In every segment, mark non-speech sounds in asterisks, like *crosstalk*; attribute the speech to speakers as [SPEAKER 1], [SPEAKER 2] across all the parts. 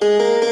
[SPEAKER 1] ఆహా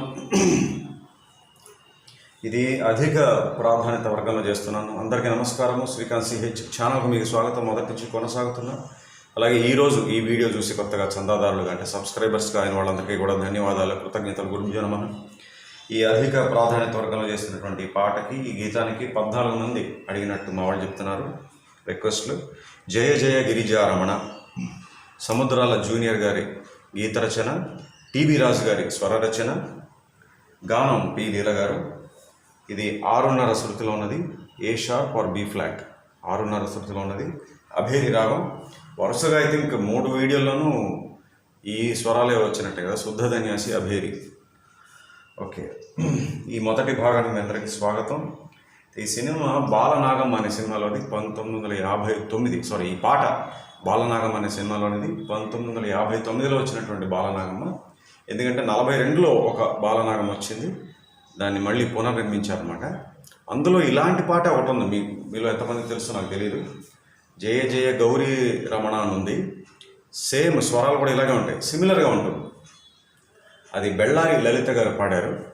[SPEAKER 1] *clears throat* ఇది అధిక ప్రాధాన్యత వర్గంలో చేస్తున్నాను. అందరికీ నమస్కారము. శ్రీకాంత్ సిహెచ్ ఛానల్కు మీకు స్వాగతం. మొదటి నుంచి కొనసాగుతున్నా. అలాగే ఈరోజు ఈ వీడియో చూసి కొత్తగా చందాదారులుగా అంటే సబ్స్క్రైబర్స్గా అయిన వాళ్ళందరికీ కూడా ధన్యవాదాలు. కృతజ్ఞతలు. గురించి నమన ఈ అధిక ప్రాధాన్యత వర్గంలో చేసినటువంటి పాటకి ఈ గీతానికి పద్నాలుగు మంది అడిగినట్టు మా వాళ్ళు చెప్తున్నారు. రిక్వెస్ట్లు. జయ జయ గిరిజా రమణ. సముద్రాల జూనియర్ గారి గీత రచన. టీవీ రాజు గారి స్వర రచన. గానం పి. లీల గారు. ఇది ఆరున్నర శృతిలో ఉన్నది. A sharp or B flat? ఆరున్నర శృతిలో ఉన్నది. అభేరి రాగం. వరుసగా ఐ థింక్ మూడు వీడియోల్లోనూ ఈ స్వరాలే వచ్చినట్టే కదా. శుద్ధ ధన్యాసి అభేరి. ఓకే. ఈ మొదటి భాగానికి మీ అందరికీ స్వాగతం. ఈ సినిమా బాలనాగం అనే సినిమాలోని పంతొమ్మిది వందల యాభై తొమ్మిది సారీ ఈ పాట బాలనాగం అనే సినిమాలోనిది పంతొమ్మిది వందల యాభై తొమ్మిదిలో వచ్చినటువంటి బాలనాగమ్మ. ఎందుకంటే నలభై రెండులో ఒక బాలనాగం వచ్చింది. దాన్ని మళ్ళీ పునర్నిర్మించారన్నమాట. అందులో ఇలాంటి పాట ఒకటి ఉంది. మీ మీలో ఎంతమంది తెలుసు నాకు తెలియదు జయ జయ గౌరీ రమణ అని ఉంది. సేమ్ స్వరాలు కూడా ఇలాగే ఉంటాయి. సిమిలర్గా ఉంటుంది. అది బెళ్ళారి లలిత గారు పాడారు.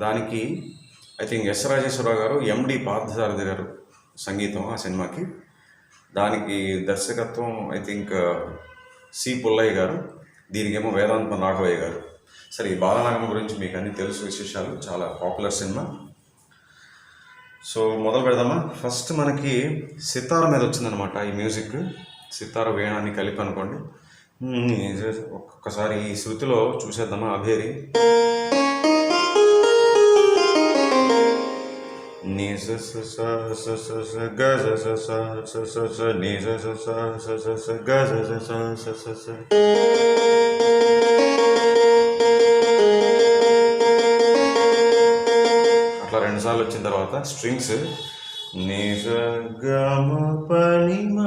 [SPEAKER 1] దానికి ఐ థింక్ ఎస్ రాజేశ్వరరావు గారు ఎండి పార్థసారథి గారు సంగీతం ఆ సినిమాకి. దానికి దర్శకత్వం ఐ థింక్ సి పుల్లయ్య గారు. దీనికేమో వేదాంత రాఘవయ్య గారు సరే ఈ బాలనాగం గురించి మీకు అన్ని తెలుసు విశేషాలు చాలా పాపులర్ సినిమా సో మొదలు పెడదామా ఫస్ట్ మనకి సితార మీద వచ్చిందనమాట ఈ మ్యూజిక్ సితార వేణాన్ని కలిపి అనుకోండి ఒక్కసారి ఒక్కొక్కసారి ఈ శృతిలో చూసేద్దామా అభేరి నిజ స స రెండు సార్లు వచ్చిన తర్వాత స్ట్రింగ్స్ నిజగమ పని గ మ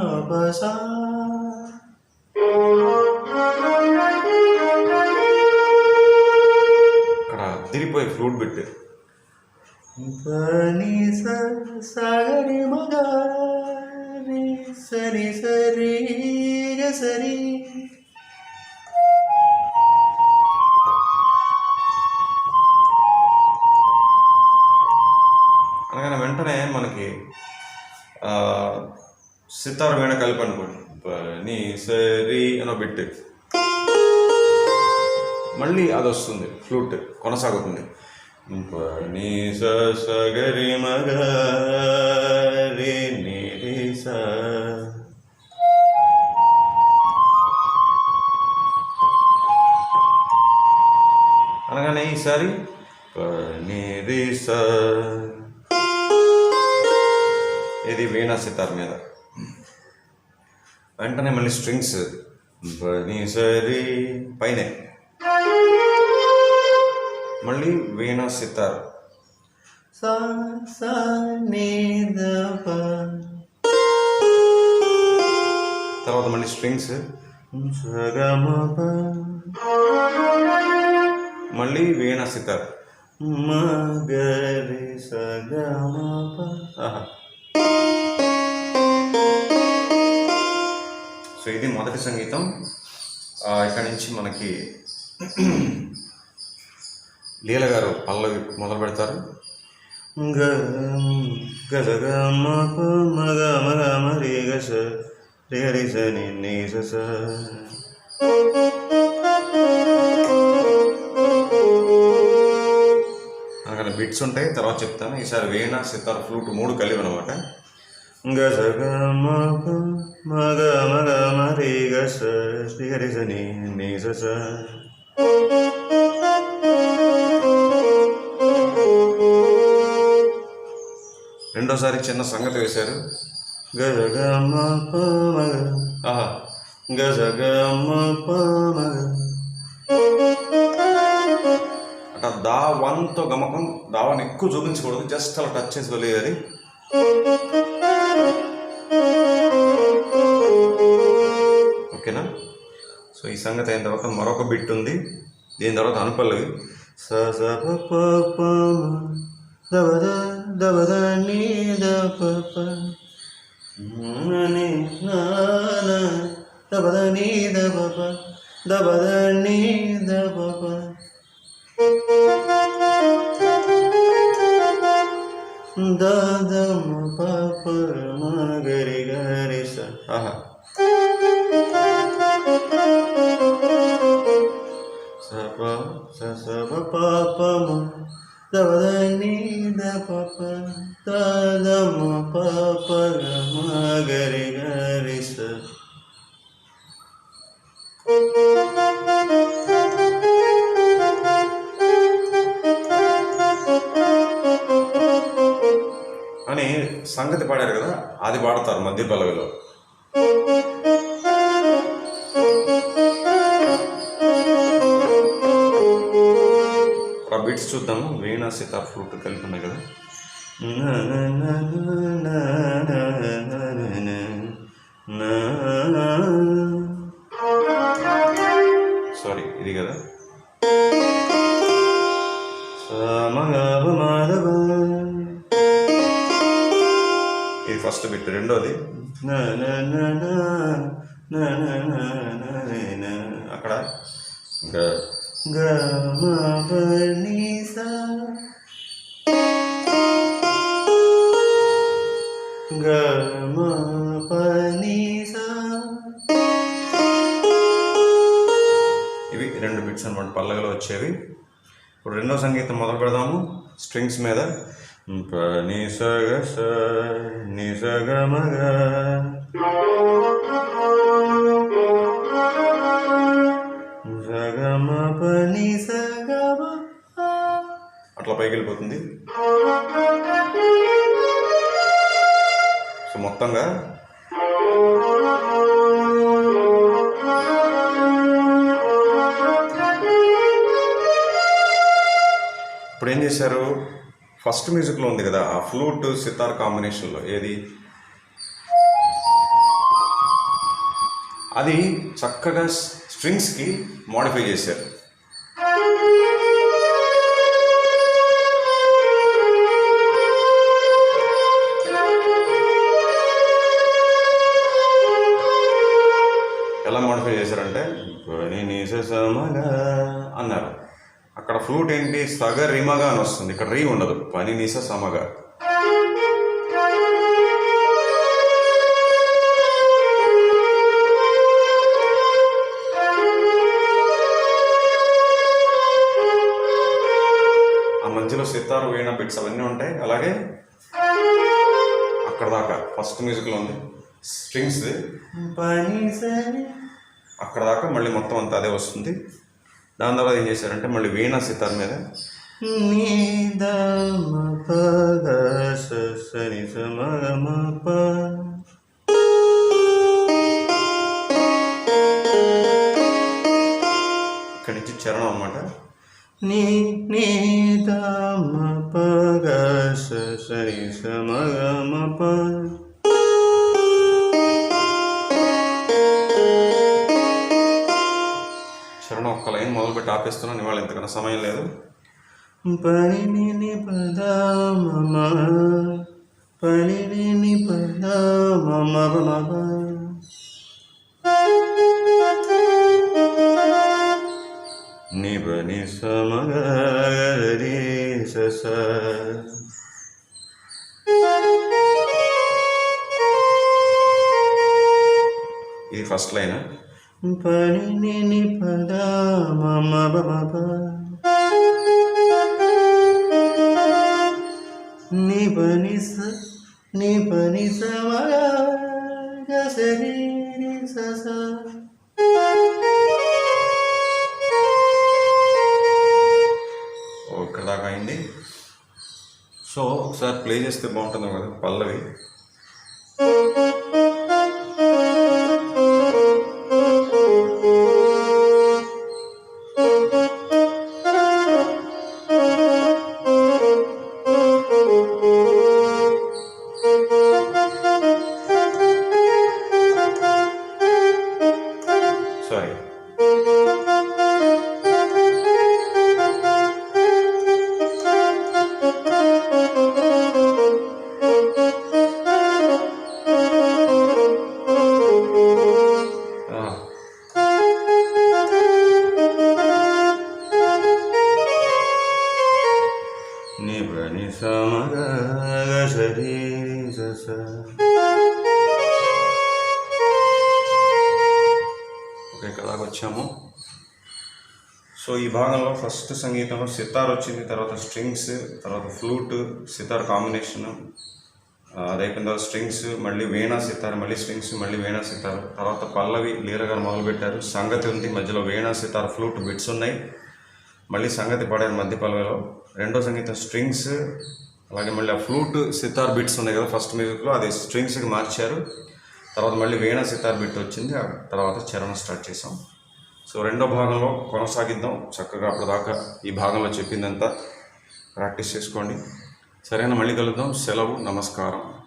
[SPEAKER 1] అక్కడ తిరిగిపోయి ఫ్లూట్ బిట్ పని స మగ సరి సరి సరి సితార్ వీణ కలిపి అనుకోండి పని సరి అనో బిట్ మళ్ళీ అది వస్తుంది ఫ్లూట్ కొనసాగుతుంది. పని స సగరి మగ రే నీ రి అనగానే ఈసారి పని రి స. ఇది వీణా సితార్ మీద? వెంటనే మళ్ళీ స్ట్రింగ్స్ సరి పైనే. మళ్ళీ వీణా సితార్. సా సా తర్వాత మళ్ళీ స్ట్రింగ్స్. మళ్ళీ వీణా సితార్. మగరి సగమ సో ఇది మొదటి సంగీతం. ఇక్కడ నుంచి మనకి లీల గారు పల్లవి మొదలు పెడతారు. అక్కడ బిట్స్ ఉంటాయి తర్వాత చెప్తాను. ఈసారి వీణ సితార్ ఫ్లూట్ మూడు కలిపి అనమాట. గస మగ గ మ ప మ గ మ గ మ రెండోసారి చిన్న సంగతి వేశారు. గజ గ ఆహా. గజ గ మ అట్లా దా వన్తో గమకం దావాన్ని ఎక్కువ చూపించకూడదు జస్ట్ అలా టచ్ చేసి వెళ్ళేది ఓకేనా? సో ఈ సంగతి అయిన తర్వాత మరొక బిట్ ఉంది. దీని తర్వాత అనుపల్లవి. స స ప ప ప దవద నీ ద దవ ద ని ద ప ప. న ని నా నా దవ ద ని ద ప ప దవ ద ని ద ప ప ద ద మ ప ప మ గరి గరి స ఆహా స ప స స ప ప ప మ ద వ ద సంగతి పాడారు కదా అది పాడతారు మధ్య పల్లవిలో ఆ బిట్స్ చూద్దాము వీణా సీత ఫ్రూట్ కలిపి ఉన్నాయి కదా సారీ ఫస్ట్ బిట్ రెండోది? అక్కడ? స. ఇవి రెండు బిట్స్ అనమాట పల్లవిలో వచ్చేవి. ఇప్పుడు రెండో సంగీతం మొదలు పెడదాము. స్ట్రింగ్స్ మీద పని ని స గ స ని అట్లా పైకి వెళ్ళిపోతుంది సో మొత్తంగా ఇప్పుడు ఏం చేశారు? ఫస్ట్ మ్యూజిక్లో ఉంది కదా ఆ ఫ్లూట్ సితార్ కాంబినేషన్లో ఏది? అది చక్కగా స్ట్రింగ్స్కి మోడిఫై చేశారు. ఎలా మోడిఫై చేశారంటే పని నీస సమగా అక్కడ ఫ్లూట్ ఏంటి? సగ రిమగా అని వస్తుంది. ఇక్కడ రీ ఉండదు. పని నీస సమగా. ఆ మధ్యలో సితారు వీణ బిట్స్ అవన్నీ ఉంటాయి. అలాగే అక్కడ దాకా. ఫస్ట్ మ్యూజిక్లో ఉంది. స్ట్రింగ్స్ది. సరి. అక్కడ దాకా మళ్ళీ మొత్తం అంతా అదే వస్తుంది. దాని తర్వాత ఏం చేశారంటే మళ్ళీ వీణ సితార్ మీద నీ ద స ఇక్కడి నుంచి చరణం అన్నమాట. నీ నీ ద మ ప గ ప మొదలుపెట్టి ఆపేస్తున్నాను ఇవాళ ఎంతకన్నా సమయం లేదు. పని ని పద మమ పని ని పద మమ మమ నిబని సమగరి సస ఇది ఫస్ట్ లైన్ పని ని పద మమ బమ ని పని స ని పని స మగ దాకా అయింది. సో ఒకసారి ప్లే చేస్తే బాగుంటుంది కదా పల్లవి. ఓకే దాకా వచ్చాము సో ఈ భాగంలో ఫస్ట్ సంగీతంలో సితార్ వచ్చింది తర్వాత స్ట్రింగ్స్ తర్వాత ఫ్లూట్ సితార్ కాంబినేషన్ అదైపోయిన తర్వాత స్ట్రింగ్స్ మళ్ళీ వీణా సితార్ మళ్ళీ స్ట్రింగ్స్ మళ్ళీ వీణా సితార్ తర్వాత పల్లవి లీల గారు మొదలుపెట్టారు. సంగతి ఉంది మధ్యలో వీణా సితార్ ఫ్లూట్ బిట్స్ ఉన్నాయి. మళ్ళీ సంగతి పాడారు మధ్య పల్లవిలో. రెండో సంగీతం స్ట్రింగ్స్ అలాగే మళ్ళీ ఆ ఫ్లూట్ సితార్ బిట్స్ ఉన్నాయి కదా ఫస్ట్ మ్యూజిక్లో అది స్ట్రింగ్స్కి మార్చారు. తర్వాత మళ్ళీ వీణ సితార్ బిట్ వచ్చింది. ఆ తర్వాత చరణం స్టార్ట్ చేసాం సో రెండో భాగంలో కొనసాగిద్దాం. చక్కగా అప్పటిదాకా ఈ భాగంలో చెప్పిందంతా ప్రాక్టీస్ చేసుకోండి. సరేనా మళ్ళీ కలుద్దాం. సెలవు నమస్కారం.